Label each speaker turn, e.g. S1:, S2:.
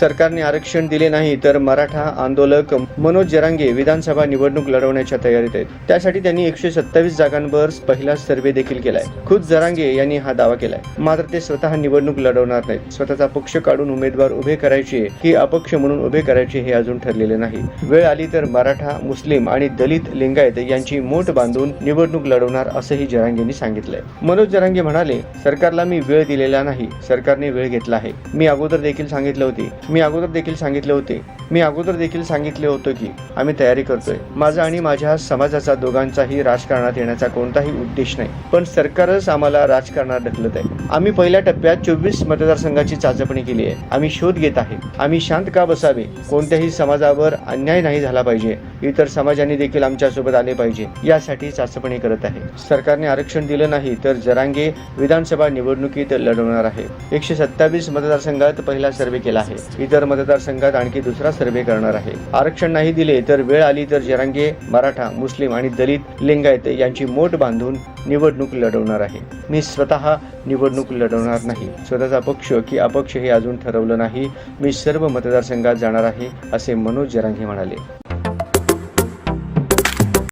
S1: सरकारने आरक्षण दिले नाही तर मराठा आंदोलक मनोज जरांगे विधानसभा निवडणूक लढवण्याच्या तयारीत आहेत. त्यासाठी त्यांनी एकशे सत्तावीस जागांवर पहिला सर्वे देखील केलाय. खुद जरांगे यांनी हा दावा केलाय. मात्र ते स्वतः निवडणूक लढवणार नाहीत. स्वतःचा पक्ष काढून उमेदवार उभे करायचे की अपक्ष म्हणून उभे करायचे हे अजून ठरलेले नाही. वेळ आली तर मराठा मुस्लिम आणि दलित लिंगायत यांची मोठ बांधून निवडणूक लढवणार असंही जरांगेंनी सांगितलंय. मनोज जरांगे म्हणाले सरकारला मी वेळ दिलेला नाही. सरकारने वेळ घेतला आहे. मी अगोदर देखील सांगितलं होती. मी अगोदर देखील सांगितले होते. मी अगोदर देखील सांगितले होतं की आम्ही तयारी करतोय. माझा आणि माझ्या समाजाचा दोघांचाही राजकारणात येण्याचा कोणताही उद्देश नाही. पण सरकारच आम्हाला राजकारणात ढकलत आहे. आम्ही पहिल्या टप्प्यात चोवीस मतदारसंघाची चाचपणी केली आहे. आम्ही शोध घेत आहे. आम्ही शांत का बसावे? कोणत्याही समाजावर अन्याय नाही झाला पाहिजे. इतर समाजाने देखील आमच्यासोबत आले पाहिजे. यासाठी चाचपणी करत आहे. सरकारने आरक्षण दिलं नाही तर जरांगे विधानसभा निवडणुकीत लढवणार आहे. एकशे सत्तावीस मतदारसंघात पहिला सर्वे केला आहे. इतर मतदारसंघात आणखी दुसरा सर्व्हे करणार आहे. आरक्षण नाही दिले तर वेळ आली तर जरांगे मराठा मुस्लिम आणि दलित लिंगायत यांची मोठ बांधून निवडणूक लढवणार आहे. मी स्वतः निवडणूक लढवणार नाही. स्वतःचा पक्ष की अपक्ष हे अजून ठरवलं नाही. मी सर्व मतदारसंघात जाणार आहे असे मनोज जरांगे म्हणाले.